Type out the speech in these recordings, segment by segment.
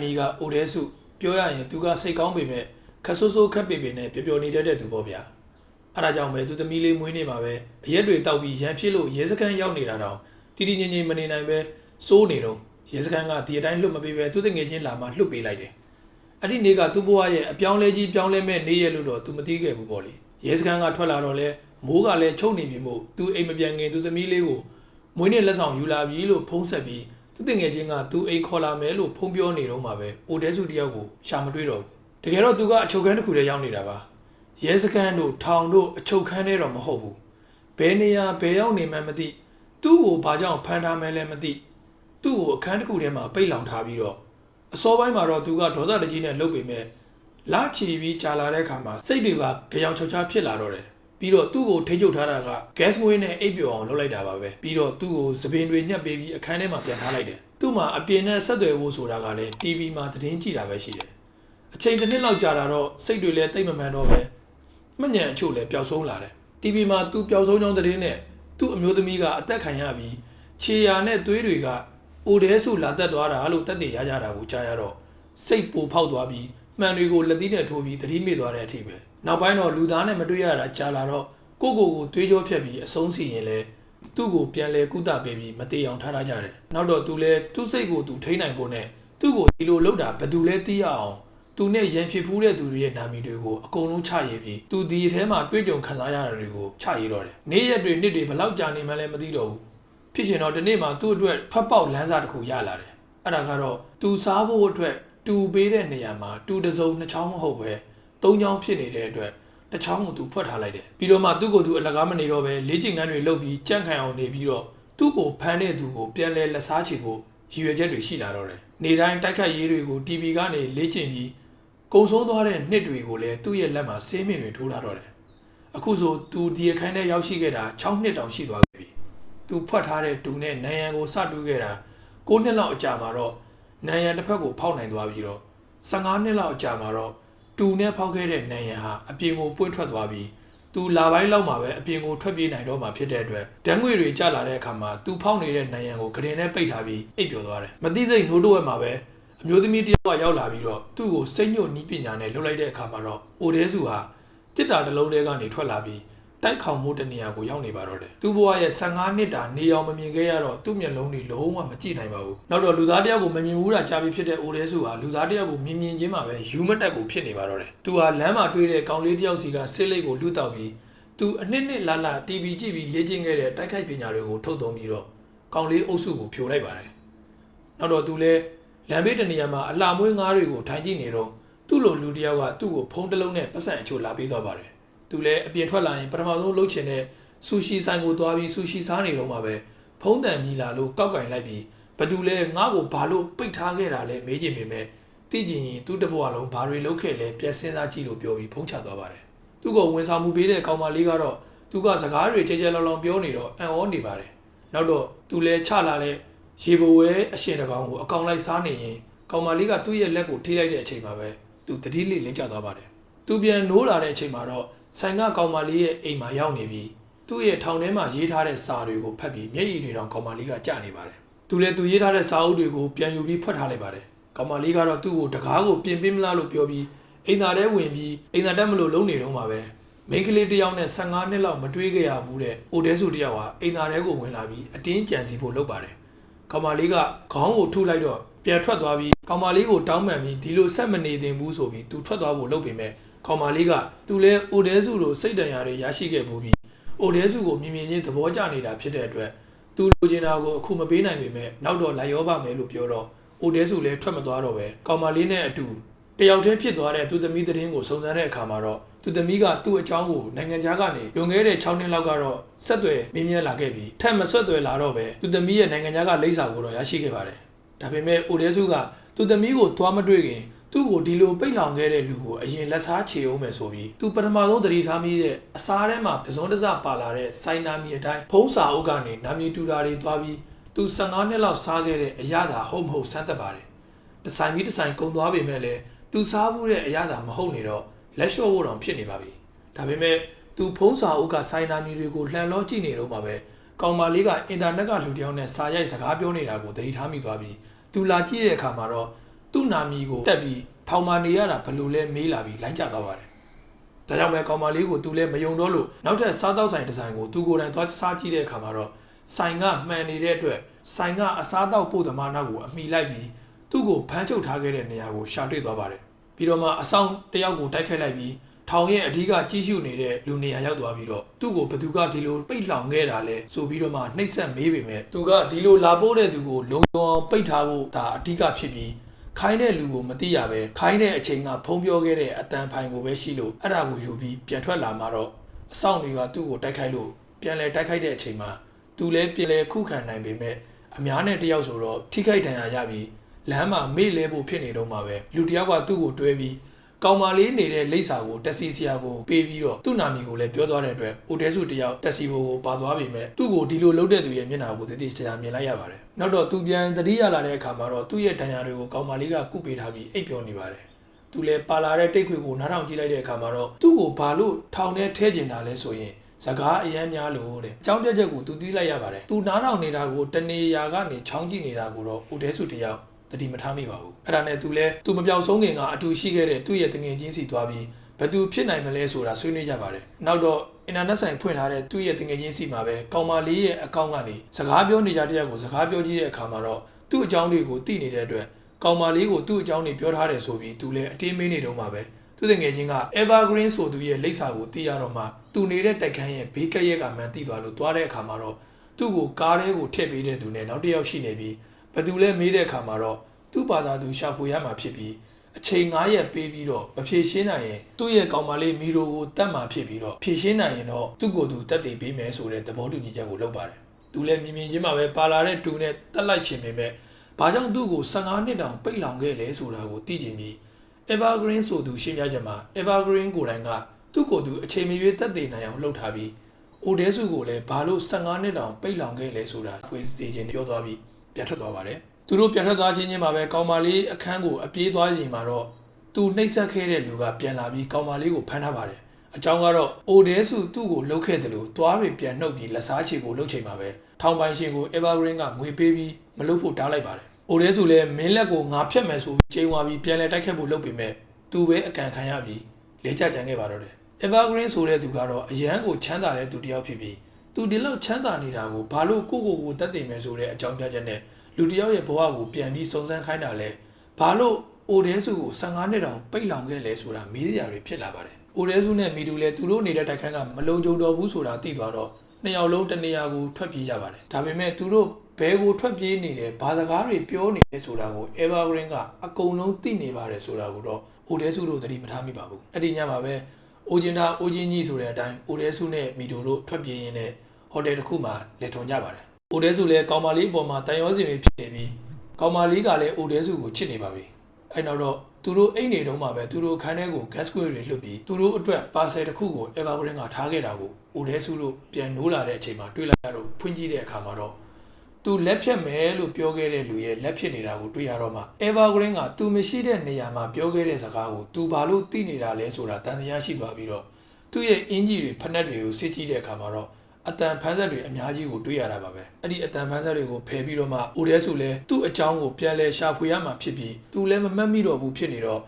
နာမည်ကအိုဒဲစုပြောရရင်သူကစိတ်ကောင်းပေမဲ့ခက်ဆိုးဆိုးခက်ပေပေနဲ့ပျော်ပျော်နေတတ်တဲ့သူပေါ့ဗျာအဲဒါကြောင့်ပဲသူသမီးလေးမွေးနေမှာပဲအရက်တွေတောက်ပြီးရန်ဖြစ်လို့ရဲစခန်းရောက်နေတာတောင်တီတီငင်ငင်မနေနိုင်ပဲစိုးနေတော့ရဲစခန်းကဒီအတိုင်းလွတ်မပေးပဲသူတငယ်ချင်းလာမှလွတ်ပေးလိုက်တယ်အဲ့ဒီနေ့ကသူ့ဘဝရဲ့အပြောင်းလဲကြီးပြောင်းလဲမဲ့နေ့ရက်လို့တော့သူမသိခဲ့ဘူးပေါ့လေရဲစခန်းကထွက်လာတော့လဲမိုးကလည်းချုပ်နေပြီမို့သူအိမ်မပြန်ခင်သူသမီးလေးကိုမွေးနေ့လက်ဆောင်ယူလာပြီလို့ဖုံးဆက်ပြီး သူတငယ်ချင်းကသူအိမ်ခေါ်လာမယ်လို့ဖုံးပြောနေတော့မှပဲအိုဒဲစုတယောက်ကိုရှာမတွေ့တော့ဘူးတကယ်တော့သူကအချုပ်ခန်းတစ်ခုတည်းရောက်နေတာပါရဲစခန်းတို့ထောင်တို့အချုပ်ခန်းတွေတော့မဟုတ်ဘူးဘယ်နေရာဘယ်ရောက်နေမှန်းမသိသူ့ကိုဘာကြောင့်ဖမ်းထားမှန်းလည်းမသိသူ့ကိုအခန်းတစ်ခုထဲမှာပိတ်လောင်ထားပြီးတော့အစောပိုင်းမှာတော့သူကဒေါသတကြီးနဲ့လှုပ်ပေမဲ့လာချီပြီးကြာလာတဲ့အခါမှာစိတ်တွေပါကြောင်ချောချာဖြစ်လာတော့တယ် ပြီးတော့သူ့ကိုထိချုပ်ထားတာက gas ငွေနဲ့အိပ်ပျော်အောင်လုပ်လိုက်တာပါပဲပြီးတော့သူ့ကိုသပင်တွေညှက်ပေးပြီးအခန်းထဲမှာပြန်ထားလိုက်တယ်သူ့မှာအပြင်နဲ့ဆက်သွယ်ဖို့ဆိုတာကလည်း TV မှာသတင်းကြည့်တာပဲရှိတယ်အချိန်တစ်နှစ်လောက်ကြာလာတော့စိတ်တွေလည်းတိတ်မမှန်တော့ပဲမှညံအချို့လည်းပျောက်ဆုံးလာတယ် TV မှာသူပျောက်ဆုံးကြောင်းသတင်းနဲ့သူ့အမျိုးသမီးကအသက်ခံရပြီးခြေရာနဲ့သွေးတွေကအိုဒဲစုလာတက်သွားတာလို့တက်တည်ရကြတာကိုကြားရတော့စိတ်ပူဖောက်သွားပြီး မှန်တွေကိုလက်သီးနဲ့ထိုးပြီးသတိမေ့သွားတဲ့အထိပဲနောက်ပိုင်းတော့လူသားနဲ့မတွေ့ရတာကြာလာတော့ကိုကိုကိုသွေးကြောဖြတ်ပြီးအဆုံးစီရင်လဲသူ့ကိုပြန်လဲကုသပေးပြီးမတေအောင်ထားထားကြတယ်နောက်တော့သူလဲသူ့စိတ်ကိုသူထိန်းနိုင်ဖို့နဲ့သူ့ကိုဒီလိုလုပ်တာဘယ်သူလဲသိရအောင်သူနဲ့ရန်ဖြစ်ဖူးတဲ့သူတွေရဲ့နာမည်တွေကိုအကုန်လုံးချရေးပြီးသူဒီထဲမှာတွေ့ကြုံခံစားရတာတွေကိုချရေးတော့တယ်နေ့ရက်တွေနှစ်တွေဘယ်လောက်ကြာနေမှလည်းမသိတော့ဘူးဖြစ်ချင်တော့ဒီနေ့မှာသူ့အတွက်ထွက်ပေါက်လမ်းစာတစ်ခုရလာတယ်အဲ့ဒါကတော့သူစားဖို့အတွက် တူပေးတဲ့နေရာမှာတူတစုံနှစ်ချောင်းမဟုတ်ပဲသုံးချောင်းဖြစ်နေတဲ့အတွက်တစ်ချောင်းကိုသူဖွက်ထားလိုက်တယ်ပြီးတော့မှသူ့ကိုယ်သူအလကားမနေတော့ပဲလေးကျင်ကန်းတွေလှုပ်ပြီးကြန့်ခံအောင်နေပြီးတော့သူ့ကိုဖမ်းတဲ့သူကိုပြန်လဲလက်စားချေဖို့ရည်ရွယ်ချက်တွေရှိလာတော့တယ်နေတိုင်းတိုက်ခတ်ရေးတွေကို TV ကနေလေ့ကျင့်ပြီးကုံဆုံးသွားတဲ့နှစ်တွေကိုလည်းသူ့ရဲ့လက်မှာဆေးမြင့်တွေထိုးထားတော့တယ်အခုဆိုသူဒီအခန်းထဲရောက်ရှိခဲ့တာ6နှစ်တောင်ရှိသွားပြီသူဖွက်ထားတဲ့တူနဲ့နန်ရန်ကိုစတူးခဲ့တာ9နှစ်လောက်အကြာမှာတော့ နန်ရန်တစ်ဖက်ကိုဖောက်နိုင်သွားပြီးတော့15နှစ်လောက်အကြာမှာတော့တူနဲ့ဖောက်ခဲ့တဲ့နန်ရန်ဟာအပြင်ကိုပွင့်ထွက်သွားပြီးသူလာပိုင်းလောက်မှာပဲအပြင်ကိုထွက်ပြေးနိုင်တော့မှာဖြစ်တဲ့အတွက်ဓာတ်ငွေတွေကျလာတဲ့အခါမှာသူဖောက်နေတဲ့နန်ရန်ကိုဂရင်နဲ့ပိတ်ထားပြီးအိပ်ပျော်သွားတယ်မသိစိတ်နိုးတော့မှာပဲအမျိုးသမီးတစ်ယောက်ကရောက်လာပြီးတော့သူ့ကိုစိတ်ညှို့နီးပညာနဲ့လှုပ်လိုက်တဲ့အခါမှာတော့အိုဒဲစုဟာတစ်တာတစ်လုံးထဲကနေထွက်လာပြီး တိုက်ခေါင်မှုတနေရာကိုရောက်နေပါတော့တယ်သူ့ဘဝရဲ့15နှစ်တာနေအောင်မမြင်ခဲ့ရတော့သူ့မျက်လုံးတွေလုံးဝမကြည့်နိုင်ပါဘူးနောက်တော့လူသားတစ်ယောက်ကိုမမြင်ဘူးတာကြားပြီးဖြစ်တဲ့အိုဒဲစုဟာလူသားတစ်ယောက်ကိုမြင်မြင်ချင်းမှာပဲယူမတက်ကိုဖြစ်နေပါတော့တယ်သူဟာလမ်းမှာတွေ့တဲ့ကောင်လေးတစ်ယောက်စီကဆစ်လိတ်ကိုလူတောက်ပြီးသူအနှစ်နှစ်လာလာ TV ကြည့်ပြီးလေ့ကျင့်ခဲ့တဲ့တိုက်ခိုက်ပညာတွေကိုထုတ်သုံးပြီးတော့ကောင်လေးအုပ်စုကိုဖြိုလိုက်ပါတယ်နောက်တော့သူလည်းလမ်းဘေးတနေရာမှာအလှမွေးငါးတွေကိုထိုင်ကြည့်နေတော့သူ့လိုလူတစ်ယောက်ကသူ့ကိုဖုံးတစ်လုံးနဲ့ပတ်စံအချို့လာပေးသွားပါတယ် သူလည်းအပြင်ထွက်လာရင်ပထမဆုံးလှုပ်ချင်တဲ့ဆူရှီဆိုင်ကိုသွားပြီးဆူရှီစားနေတော့မှပဲဖုံးတန်မြည်လာလို့ကောက်ကင်လိုက်ပြီးဘသူလဲငါ့ကိုဘာလို့ပိတ်ထားခဲ့တာလဲမေးချင်ပေမဲ့သိကျင်ရင်သူ့တဘွားလုံးဘာတွေလုပ်ခဲ့လဲပြန်စဉ်းစားကြည့်လို့ပြောပြီးဖုံးချသွားပါတယ်သူ့ကိုဝန်ဆောင်မှုပေးတဲ့ကောင်မလေးကတော့သူကစကားတွေကြဲကြဲလောင်လောင်ပြောနေတော့အံ့ဩနေပါတယ်နောက်တော့သူလဲချလာတဲ့ရေဘဝဲအရှင်တကောင်ကိုအကောင်လိုက်စားနေရင်ကောင်မလေးကသူ့ရဲ့လက်ကိုထိလိုက်တဲ့အချိန်မှာပဲသူတတိလေးလင်းကျသွားပါတယ်သူပြန်နိုးလာတဲ့အချိန်မှာတော့ ဆိုင်ကကောင်မလေးရဲ့အိမ်မှာရောက်နေပြီးသူ့ရဲ့ထောင်ထဲမှာရေးထားတဲ့စာတွေကိုဖတ်ပြီးမျက်ရည်တွေတောင်ကောင်မလေးကကြနေပါတယ်သူလည်းသူရေးထားတဲ့စာအုပ်တွေကိုပြန်ယူပြီးဖွက်ထားလိုက်ပါတယ်ကောင်မလေးကတော့သူ့ကိုတကားကိုပြင်ပင်းမလားလို့ပြောပြီးအိမ်သာထဲဝင်ပြီးအိမ်သာတက်မလို့လုံနေတော့မှာပဲမိန်းကလေးတစ်ယောက်နဲ့15နှစ်လောက်မတွေးခဲ့ရဘူးတဲ့အိုဒဲဆိုတစ်ယောက်ဟာအိမ်သာထဲကိုဝင်လာပြီးအတင်းကြံစီဖို့လုပ်ပါတယ်ကောင်မလေးကခေါင်းကိုထုလိုက်တော့ပြန်ထွက်သွားပြီးကောင်မလေးကိုတောင်းပန်ပြီးဒီလိုဆက်မနေသင့်ဘူးဆိုပြီးသူထွက်သွားဖို့လုပ်ပေမဲ့ ကောင်မလေးကသူလဲအိုဒဲစုလိုစိတ်တန်ရာတွေရရှိခဲ့ဘူးပြီးအိုဒဲစုကိုမြင်မြင်ချင်းသဘောကျနေတာဖြစ်တဲ့အတွက်သူလိုချင်တာကိုအခုမပေးနိုင်ပေမဲ့နောက်တော့လိုက်ရောပါမယ်လို့ပြောတော့အိုဒဲစုလည်းထွက်မသွားတော့ပဲကောင်မလေးနဲ့အတူတယောက်တည်းဖြစ်သွားတဲ့သူသမီးသတင်းကိုစုံစမ်းတဲ့အခါမှာတော့သူသမီးကသူ့အကြောင်းကိုနိုင်ငံခြားကနေလွန်ခဲ့တဲ့6နှစ်လောက်ကတော့ဆက်သွယ်မင်းမြဲလာခဲ့ပြီးထပ်မဆက်သွယ်လာတော့ပဲသူသမီးရဲ့နိုင်ငံခြားကလိပ်စာကိုတော့ရရှိခဲ့ပါတယ်ဒါပေမဲ့အိုဒဲစုကသူသမီးကိုသွားမတွေ့ခင် သူ့ကိုဒီလိုပိတ်လောင်ခဲ့တဲ့လူကိုအရင်လက်စားချေအောင်မယ်ဆိုပြီးသူပထမဆုံးတတိထားမိတဲ့အစားထဲမှာပစုံတစပါလာတဲ့စိုင်းနာမီအတိုင်းဖုံးစာအုပ်ကနေနာမီတူတာတွေသွားပြီးသူ15နှစ်လောက်စားခဲ့တဲ့အရသာဟုတ်မဟုတ်စမ်းသက်ပါတယ်။ဒီဆိုင်ပြီးဒီဆိုင်ကုံသွားပေမဲ့လည်းသူစားမှုတဲ့အရသာမဟုတ်နေတော့လက်လျှော့ဖို့တောင်ဖြစ်နေပါပြီ။ဒါပေမဲ့သူဖုံးစာအုပ်ကစိုင်းနာမီတွေကိုလှန်လောကြည့်နေတော့မှပဲကောင်မလေးကအင်တာနက်ကလူတစ်ယောက်နဲ့စာရိုက်စကားပြောနေတာကိုသတိထားမိသွားပြီးသူလာကြည့်တဲ့အခါမှာတော့ သူ့နာမည်ကိုတက်ပြီးထောင်မာနေရတာဘယ်လိုလဲမေးလာပြီးလိုင်းကျသွားပါတယ်ဒါကြောင့်ပဲကောင်မလေးကိုသူလည်းမယုံတော့လို့နောက်ထပ်စားတောက်ဆိုင်တစ်ဆိုင်ကိုသူကိုယ်တိုင်သွားစားကြည့်တဲ့အခါမှာတော့ဆိုင်ကမှန်နေတဲ့အတွက်ဆိုင်ကအစားတောက်ပို့သမားနောက်ကိုအမိလိုက်ပြီးသူ့ကိုဖမ်းချုပ်ထားခဲ့တဲ့နေရာကိုရှာတွေ့သွားပါတယ်ပြီးတော့မှအဆောင်တစ်ယောက်ကိုတိုက်ခိုက်လိုက်ပြီးထောင်ရဲ့အဓိကကြီးစုနေတဲ့လူနေရာရောက်သွားပြီးတော့သူ့ကိုဘသူကဒီလိုပိတ်လောင်ခဲ့တာလဲဆိုပြီးတော့မှနှိပ်စက်မေးပေမဲ့သူကဒီလိုလာပို့တဲ့သူကိုလုံခြုံအောင်ပိတ်ထားဖို့ဒါအဓိကဖြစ်ပြီး ခိုင်းတဲ့လူကိုမသိရပဲခိုင်းတဲ့အချိန်ကဖုံးပြောခဲ့တဲ့အတန်ဖိုင်ကိုပဲရှိလို့အဲ့ဒါကိုယူပြီးပြန်ထွက်လာမှတော့အဆောင်တွေကသူ့ကိုတိုက်ခိုက်လို့ပြန်လဲတိုက်ခိုက်တဲ့အချိန်မှာသူလည်းပြန်လဲခုခံနိုင်ပေမဲ့အများနဲ့တယောက်ဆိုတော့ထိခိုက်ဒဏ်ရာရပြီးလမ်းမှာမေ့လဲဖို့ဖြစ်နေတော့မှပဲလူတယောက်ကသူ့ကိုတွဲပြီး ကောင်မလေးနေတဲ့လိပ်စာကိုတက်စီဆရာကိုပေးပြီးတော့သူ့နာမည်ကိုလည်းပြောသွားတဲ့အတွက်အိုတဲစုတယောက်တက်စီဘိုကိုပါသွားပေမဲ့သူ့ကိုဒီလိုလုပ်တဲ့သူရဲ့မျက်နှာကိုတတိချာမြင်လိုက်ရပါတယ်။နောက်တော့သူပြန်တတိရလာတဲ့အခါမှာတော့သူ့ရဲ့ဒဏ်ရာတွေကိုကောင်မလေးကကုပေးထားပြီးအိပ်ပျော်နေပါတယ်။သူလည်းပါလာတဲ့တိတ်ခွေကိုနားထောင်ကြည့်လိုက်တဲ့အခါမှာတော့သူ့ကိုဘာလို့ထောင်ထဲထဲကျင်တာလဲဆိုရင်စကားအယမ်းများလို့တဲ့အကြောင်းပြချက်ကိုသူသိလိုက်ရပါတယ်။သူနားထောင်နေတာကိုတနေရာကနေချောင်းကြည့်နေတာကိုတော့အိုတဲစုတယောက် တတိမထားမိပါဘူးအဲ့ဒါနဲ့သူလဲသူမပြောက်ဆုံးခင်ကအတူရှိခဲ့တဲ့သူ့ရဲ့တငယ်ချင်းစီသွားပြီးဘသူဖြစ်နိုင်မလဲဆိုတာဆွေးနွေးကြပါတယ်နောက်တော့အင်တာနက်ဆိုင်ဖွင့်ထားတဲ့သူ့ရဲ့တငယ်ချင်းစီမှာပဲကောင်မလေးရဲ့အကောင့်ကနေစကားပြောနေကြတဲ့ကိုစကားပြောကြည့်တဲ့အခါမှာတော့သူ့အကြောင်းတွေကိုသိနေတဲ့အတွက်ကောင်မလေးကိုသူ့အကြောင်းတွေပြောထားတယ်ဆိုပြီးသူလဲအတေးမင်းနေတော့မှာပဲသူတငယ်ချင်းက Evergreen ဆိုသူရဲ့လိပ်စာကိုသိရတော့မှသူနေတဲ့တိုက်ခန်းရဲ့ဘေးကက်ရက်ကမှန်သိသွားလို့သွားတဲ့အခါမှာတော့သူ့ကိုကားထဲကိုထည့်ပေးတဲ့သူနဲ့နောက်တစ်ယောက်ရှိနေပြီး ဘသူလဲမေးတဲ့အခါမှာတော့သူ့ဘာသာသူရှာဖွေရမှာဖြစ်ပြီးအချိန်9ရက်ပေးပြီးတော့မဖြေရှင်းနိုင်ရင်သူ့ရဲ့ကောင်မလေးမီရိုကိုတတ်မှာဖြစ်ပြီးတော့ဖြေရှင်းနိုင်ရင်တော့သူ့ကိုယ်သူတက်တည်ပေးမယ်ဆိုတဲ့သဘောတူညီချက်ကိုလုပ်ပါတယ်။သူလည်းမြင်မြင်ချင်းမှာပဲပါလာတဲ့တူနဲ့တက်လိုက်ချင်ပေမဲ့ဘာကြောင့်သူ့ကို15နှစ်တောင်ပိတ်လောင်ခဲ့လဲဆိုတာကိုသိချင်ပြီး Evergreen ဆိုသူရှင်းပြချက်မှာ Evergreen ကိုယ်တိုင်ကသူ့ကိုယ်သူအချိန်မရွေးတက်တည်နိုင်အောင်လှုပ်ထားပြီးအိုဒဲစုကိုလည်းဘာလို့15နှစ်တောင်ပိတ်လောင်ခဲ့လဲဆိုတာဖွေးသေးခြင်းပြောသွားပြီး ပြန်ထွက်သွားပါတယ်။သူတို့ပြန်ထွက်သွားချင်းချင်းမှာပဲကောင်မလေးအခန်းကိုအပြေးသွားချိန်မှာတော့သူနှိပ်စက်ခဲ့တဲ့လူကပြန်လာပြီးကောင်မလေးကိုဖမ်းထားပါတယ်။အကြောင်းကတော့အိုဒဲစုသူ့ကိုလှုပ်ခဲ့တယ်လို့သွားတွေပြန်နှုတ်ပြီးလက်စားချေကိုလှုပ်ချိန်မှာပဲထောင်ပိုင်ရှင်ကို Evergreen ကငွေပေးပြီးမလှုပ်ဖို့တားလိုက်ပါတယ်။အိုဒဲစုလည်းမင်းလက်ကိုငါဖြတ်မယ်ဆိုပြီးချိန်သွားပြီးပြန်လဲတိုက်ခတ်ဖို့လုပ်ပေမဲ့သူပဲအကန်ခံရပြီးလေကျကြံခဲ့ပါတော့တယ်။ Evergreen ဆိုတဲ့သူကတော့အရန်ကိုချမ်းသာတဲ့သူတစ်ယောက်ဖြစ်ပြီး သူဒီလောက်ချမ်းသာနေတာကိုဘာလို့ကိုကိုကိုတက်တင်မယ်ဆိုတဲ့အကြောင်းပြချက်နဲ့လူတစ်ယောက်ရဲ့ဘဝကိုပြန်ပြီးစုံစမ်းခိုင်းတာလဲဘာလို့အိုဒဲစုကို15နှစ်တောင်ပိတ်လောင်ခဲ့လဲဆိုတာမေးစရာတွေဖြစ်လာပါတယ်အိုဒဲစုနဲ့မီတူလည်းသူတို့နေတဲ့တိုက်ခန်းကမလုံခြုံတော့ဘူးဆိုတာသိသွားတော့နှစ်ယောက်လုံးတနေရာကိုထွက်ပြေးကြပါတယ်ဒါပေမဲ့သူတို့ဘဲကိုထွက်ပြေးနေတယ်ဘာစကားတွေပြောနေလဲဆိုတာကို Evergreen ကအကုန်လုံးသိနေပါတယ်ဆိုတာကိုတော့အိုဒဲစုတို့သတိမထားမိပါဘူးအဲ့ဒီညမှာပဲ အိုဂျင်တာအိုဂျင်ကြီးဆိုတဲ့အတိုင်းအိုဒဲစုနဲ့မီတူတို့ထွက်ပြေးရင်းနဲ့ဟိုတယ်တစ်ခုမှာလက်ထွန်ကြပါတယ်အိုဒဲစုလည်းကောင်မလေးအပေါ်မှာတန်ရောစင်တွေဖြစ်နေပြီးကောင်မလေးကလည်းအိုဒဲစုကိုချစ်နေပါပြီအဲ့နောက်တော့သူတို့အိတ်နေတုန်းမှာပဲသူတို့ခန်းထဲကို gas square တွေလွတ်ပြီးသူတို့အတွက် parcel တစ်ခုကို Evergreen ကထားခဲ့တာကိုအိုဒဲစုတို့ပြန်နိုးလာတဲ့အချိန်မှာတွေ့လိုက်ရတော့ဖွင့်ကြည့်တဲ့အခါမှာတော့ သူလက်ဖြတ်မယ်လို့ပြောခဲ့တဲ့လူရဲ့လက်ဖြစ်နေတာကိုတွေ့ရတော့မှ Evergreen ကသူမရှိတဲ့နေရာမှာပြောခဲ့တဲ့စကားကိုသူဘာလို့သိနေတာလဲဆိုတာတန်တရားရှိသွားပြီးတော့သူ့ရဲ့အင်ဂျီတွေဖက်နက်တွေကိုစစ်ကြည့်တဲ့အခါမှာတော့အတန်ဖန်းဆက်တွေအများကြီးကိုတွေ့ရတာပါပဲအဲ့ဒီအတန်ဖန်းဆက်တွေကိုဖယ်ပြီးတော့မှအိုဒဲဆိုလဲသူ့အကြောင်းကိုပြန်လဲရှာဖွေရမှာဖြစ်ပြီးသူလည်းမမှတ်မိတော့ဘူးဖြစ်နေတော့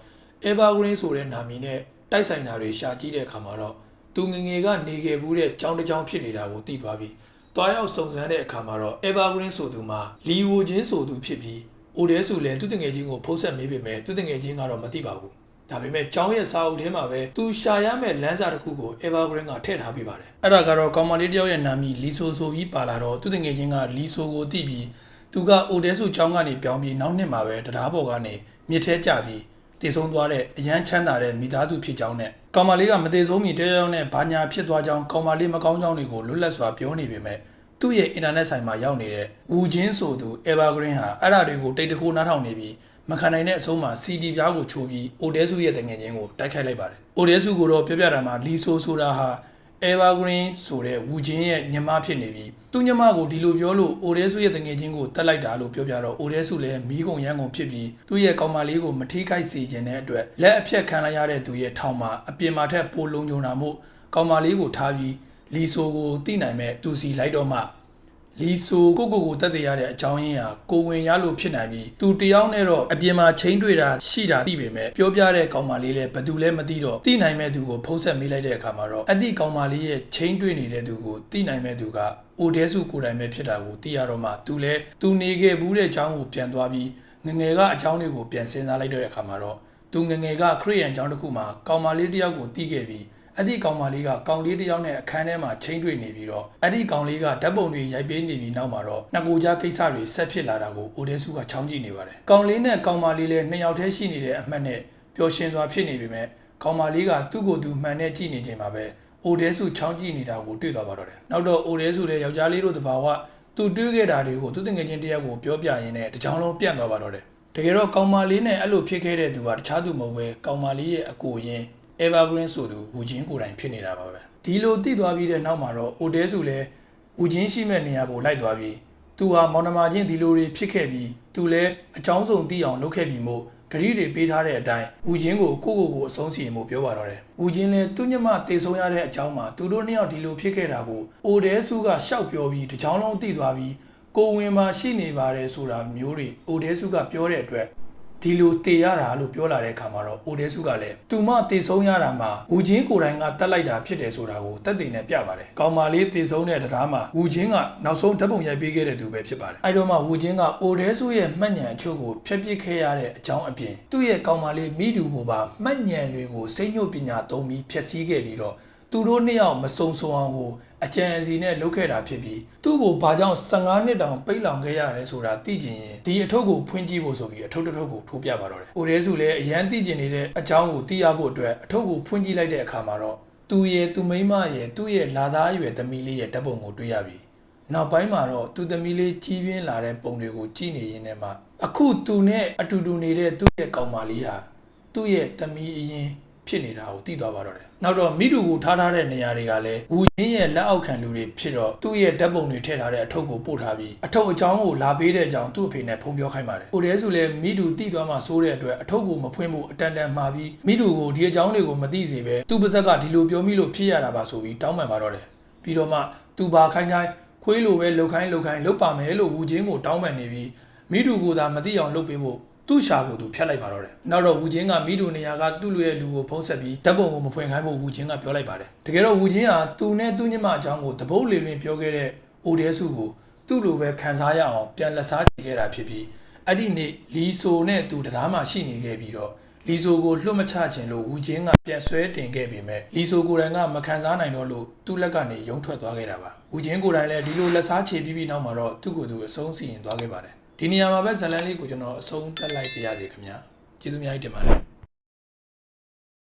Evergreen ဆိုတဲ့နာမည်နဲ့တိုက်ဆိုင်တာတွေရှာကြည့်တဲ့အခါမှာတော့သူငငယ်ကနေခဲ့ဘူးတဲ့ကြောင်းတစ်ကြောင်းဖြစ်နေတာကိုသိသွားပြီး တွားရောက်စုံစမ်းတဲ့အခါမှာတော့ Evergreen ဆိုသူမှာလီဝိုချင်းဆိုသူဖြစ်ပြီးအိုဒဲဆိုလဲသူတငယ်ချင်းကိုဖုံးဆက်မေးပေမဲ့သူတငယ်ချင်းကတော့မသိပါဘူးဒါပေမဲ့ကျောင်းရဲ့စာအုပ်ထဲမှာပဲသူရှာရမယ့်လမ်းစာတစ်ခုကို Evergreen ကထည့်ထားပေးပါတယ်။အဲ့ဒါကတော့ကောင်မလေးတယောက်ရဲ့နာမည်လီဆိုဆိုပြီးပါလာတော့သူတငယ်ချင်းကလီဆိုကိုသိပြီးသူကအိုဒဲဆိုကျောင်းကနေပြောင်းပြီးနောက်နှစ်မှာပဲတရားပေါ်ကနေမြစ်ထဲကျပြီးတည်ဆုံးသွားတဲ့အရန်ချမ်းသာတဲ့မိသားစုဖြစ်ကြောင်းနဲ့ ကောင်မလေးကမတည်ဆုံးမီတဲကြောင်းနဲ့ဘာညာဖြစ်သွားကြောင်းကောင်မလေးမကောင်းကြောင်းတွေကိုလွတ်လပ်စွာပြောနေပေမဲ့သူ့ရဲ့အင်တာနက်ဆိုင်မှာရောက်နေတဲ့ဝူချင်းဆိုသူ Evergreen ဟာအဲ့ဒါတွေကိုတိတ်တခိုးနားထောင်နေပြီးမခံနိုင်တဲ့အဆုံးမှာ CD ပြားကိုချိုးပြီးအိုဒဲစုရဲ့တငယ်ချင်းကိုတိုက်ခိုက်လိုက်ပါတယ်။အိုဒဲစုကိုတော့ပြောပြတာမှာလီဆိုဆိုတာဟာ Evergreen ဆိုတဲ့ဝူချင်းရဲ့ညီမဖြစ်နေပြီးသူညီမကိုဒီလိုပြောလို့အိုဒဲစုရဲ့တငယ်ချင်းကိုတက်လိုက်တာလို့ပြောပြတော့အိုဒဲစုလည်းမီးကုံရန်ကုန်ဖြစ်ပြီးသူ့ရဲ့ကောင်မလေးကိုမထိခိုက်စေခြင်းတဲ့အတွက်လက်အဖြတ်ခံလိုက်ရတဲ့သူရဲ့ထောင်မှာအပြင်မှာထက်ပိုလုံခြုံတာမို့ကောင်မလေးကိုထားပြီးလီဆိုကိုတိနိုင်မဲ့သူစီလိုက်တော့မှ လီဆိုကိုကိုကိုတက်တည်ရတဲ့အကြောင်းရင်းဟာကိုဝင်ရလို့ဖြစ်နိုင်ပြီးသူတယောက်နဲ့တော့အပြင်မှာချင်းတွေ့တာရှိတာသိပေမဲ့ပြောပြတဲ့ကောင်မလေးလည်းဘယ်သူလဲမသိတော့သိနိုင်မဲ့သူကိုဖုံးဆက်မိလိုက်တဲ့အခါမှာတော့အဲ့ဒီကောင်မလေးရဲ့ချင်းတွေ့နေတဲ့သူကိုသိနိုင်မဲ့သူကအိုဒဲစုကိုယ်တိုင်ပဲဖြစ်တာကိုသိရတော့မှသူလည်းသူနေခဲ့ဘူးတဲ့အကြောင်းကိုပြန်သွားပြီးငငယ်ကအကြောင်းတွေကိုပြန်စဉ်းစားလိုက်တဲ့အခါမှာတော့သူငငယ်ကခရိယန်အကြောင်းတစ်ခုမှာကောင်မလေးတစ်ယောက်ကိုသိခဲ့ပြီး အဲ့ဒီကောင်မလေးကကောင်လေးတစ်ယောက်နဲ့အခန်းထဲမှာချင်းတွေ့နေပြီးတော့အဲ့ဒီကောင်လေးကဓာတ်ပုံတွေရိုက်ပေးနေပြီးနောက်မှာတော့နှစ်ကိုကြားကိစ္စတွေဆက်ဖြစ်လာတာကိုအိုဒဲစုကချောင်းကြည့်နေပါတယ်။ကောင်လေးနဲ့ကောင်မလေးလည်းနှစ်ယောက်တည်းရှိနေတဲ့အမှတ်နဲ့ပျော်ရွှင်စွာဖြစ်နေပေမဲ့ကောင်မလေးကသူ့ကိုယ်သူမှန်နဲ့ကြည့်နေချိန်မှာပဲအိုဒဲစုချောင်းကြည့်နေတာကိုတွေ့သွားပါတော့တယ်။နောက်တော့အိုဒဲစုလည်းယောက်ျားလေးတို့တဘာဝသူတွေ့ခဲ့တာတွေကိုသူတငယ်ချင်းတယောက်ကိုပြောပြရင်းနဲ့တကြောင်လုံးပြန့်သွားပါတော့တယ်။တကယ်တော့ကောင်မလေးနဲ့အဲ့လိုဖြစ်ခဲ့တဲ့သူကတခြားသူမဟုတ်ပဲကောင်မလေးရဲ့အကိုရင်း Evergreen ဆိုသူဝူချင်းကိုယ်တိုင်ဖြစ်နေတာပါပဲဒီလိုတည်သွားပြီးတဲ့နောက်မှာတော့ Odes ဆိုလဲဝူချင်းရှိမဲ့နေရာကိုလိုက်သွားပြီးသူဟာမောင်နှမချင်းဒီလိုတွေဖြစ်ခဲ့ပြီးသူလဲအကြောင်းစုံသိအောင်လုပ်ခဲ့ပြီးမို့ဂရီတွေပေးထားတဲ့အတိုင်းဝူချင်းကိုကိုကိုကိုအဆုံးစီရင်မှုပြောပါတော့တယ်ဝူချင်းလဲသူညမတေဆုံးရတဲ့အကြောင်းမှာသူတို့နှစ်ယောက်ဒီလိုဖြစ်ခဲ့တာကို Odes ကရှောက်ပြောပြီးတကြောင်လုံးတည်သွားပြီးကိုဝင်မှာရှိနေပါတယ်ဆိုတာမျိုးတွေ Odes ကပြောတဲ့အတွက် ဒီလိုတေရတာလို့ပြောလာတဲ့အခါမှာတော့အိုဒဲစုကလည်းသူမတေဆုံးရတာမှာဝူချင်းကိုယ်တိုင်ကတတ်လိုက်တာဖြစ်တယ်ဆိုတာကိုတက်တည်နဲ့ပြပါတယ်။ကောင်မလေးတေဆုံးတဲ့တရားမှာဝူချင်းကနောက်ဆုံးဓာတ်ပုံရိုက်ပေးခဲ့တဲ့သူပဲဖြစ်ပါတယ်။အဲဒီတော့မှဝူချင်းကအိုဒဲစုရဲ့မှတ်ဉဏ်အချို့ကိုဖျက်ပစ်ခဲ့ရတဲ့အကြောင်းအပြင်သူ့ရဲ့ကောင်မလေးမိတူကိုပါမှတ်ဉဏ်တွေကိုစိတ်ညှို့ပညာသုံးပြီးဖျက်ဆီးခဲ့ပြီးတော့သူတို့နှစ်ယောက်မစုံစုံအောင်ကို အကြံအစီနဲ့လုပ်ခဲ့တာဖြစ်ပြီးသူ့ကိုဘာကြောင့်15နှစ်တောင်ပိတ်လောင်ခဲ့ရတယ်ဆိုတာသိကျင်ရင်ဒီအထုပ်ကိုဖွင့်ကြည့်ဖို့ဆိုပြီးအထုပ်တစ်ထုပ်ကိုထိုးပြပါတော့တယ်။အိုရဲစုလည်းအရန်သိကျင်နေတဲ့အကြောင်းကိုသိရဖို့အတွက်အထုပ်ကိုဖွင့်ကြည့်လိုက်တဲ့အခါမှာတော့သူရဲ့သူမိန်းမရဲ့သူ့ရဲ့လာသားအရွယ်သမီးလေးရဲ့ဓာတ်ပုံကိုတွေ့ရပြီ။နောက်ပိုင်းမှာတော့သူသမီးလေးကြီးပြင်းလာတဲ့ပုံတွေကိုကြည့်နေရင်းနဲ့မှအခုသူနဲ့အတူတူနေတဲ့သူ့ရဲ့ကောင်မလေးဟာသူ့ရဲ့သမီးအရင် ဖြစ်နေတာကိုသိသွားပါတော့တယ်။နောက်တော့မိတူကိုထားထားတဲ့နေရာတွေကလည်းဝူရင်းရဲ့လက်အောက်ခံလူတွေဖြစ်တော့သူ့ရဲ့ဓာတ်ပုံတွေထည့်ထားတဲ့အထုပ်ကိုပို့ထားပြီးအထုပ်အချောင်းကိုလာပေးတဲ့အကြောင်းသူ့အဖေနဲ့ဖုံပြောခိုင်းပါတယ်။ဟိုတဲဆိုလည်းမိတူတိသွားမှစိုးတဲ့အတွက်အထုပ်ကိုမဖွင့်ဖို့အတန်တန်မှာပြီးမိတူကိုဒီအကြောင်းတွေကိုမသိစေပဲသူ့ပါဇက်ကဒီလိုပြောမိလို့ဖြစ်ရတာပါဆိုပြီးတောင်းပန်ပါတော့တယ်။ပြီးတော့မှသူဘာခိုင်းခိုင်းခွေးလိုပဲလှုပ်ခိုင်းလှုပ်ခိုင်းလှုပ်ပါမယ်လို့ဝူချင်းကိုတောင်းပန်နေပြီးမိတူကိုသာမသိအောင်လုပ်ပေးဖို့ သူ့ရှာကိုသူဖျက်လိုက်ပါတော့တယ်။နောက်တော့ဝူချင်းကမိတူနေရာကသူ့လူရဲ့လူကိုဖုံးဆက်ပြီးဓာတ်ပုံကိုမဖွင့်ခိုင်းဖို့ဝူချင်းကပြောလိုက်ပါတယ်။တကယ်တော့ဝူချင်းကသူနဲ့သူ့ညမအကြောင်းကိုတပုတ်လေလွင်ပြောခဲ့တဲ့အိုဒဲစုကိုသူ့လိုပဲခံစားရအောင်ပြန်လက်စားချေခဲ့တာဖြစ်ပြီးအဲ့ဒီနေ့လီဆိုနဲ့သူတရားမှရှိနေခဲ့ပြီးတော့လီဆိုကိုလွတ်မချခြင်းလို့ဝူချင်းကပြန်ဆွဲတင်ခဲ့ပေမဲ့လီဆိုကိုယ်တိုင်ကမခံစားနိုင်တော့လို့သူ့လက်ကနေရုံထွက်သွားခဲ့တာပါဝူချင်းကိုယ်တိုင်လည်းဒီလိုလက်စားချေပြီးပြီးနောက်မှာတော့သူ့ကိုယ်သူအဆုံးစီရင်သွားခဲ့ပါတယ် ဒီနေရာမှာပဲဇလန်လေးကိုကျွန်တော်အဆုံးတက်လိုက်ပြရစီခင်ဗျာကျေးဇူးအများကြီးတင်ပါတယ်